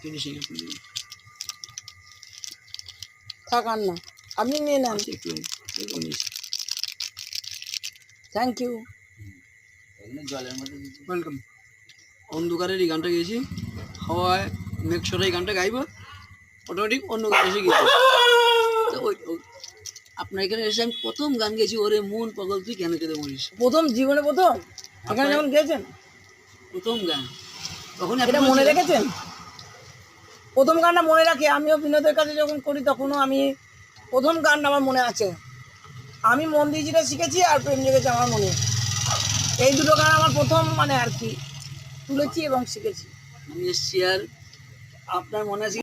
Finishing আপনি দিন। থাক আর না আপনি নিয়ে নেন একটু থ্যাংক ইউ জলের মধ্যে ওয়েলকাম অন্ধকারের এই গানটা গেয়েছি। হাওয়ায় মেঘ এই গানটা গাইবো। অটোমেটিক অন্য গান এসে গেছে। তো ওই ওই- আপনার এখানে এসে আমি প্রথম গান গেয়েছি ওরে মন পাগল তুই কেন কেঁদে মরিস? প্রথম জীবনে প্রথম? এখানে যখন গিয়েছেন? প্রথম গান। তখন এটা মনে রেখেছেন? প্রথম গানটা মনে রাখি আমিও বিনোদের কাছে যখন করি তখনও আমি প্রথম গানটা আমার মনে আছে। আমি মন দিয়ে যেটা শিখেছি আর প্রেম জেগেছে আমার মনে। এই দুটো গান আমার প্রথম মানে আর কি তুলেছি এবং শিখেছি। আমি এসছি আর আপনার মনে আছে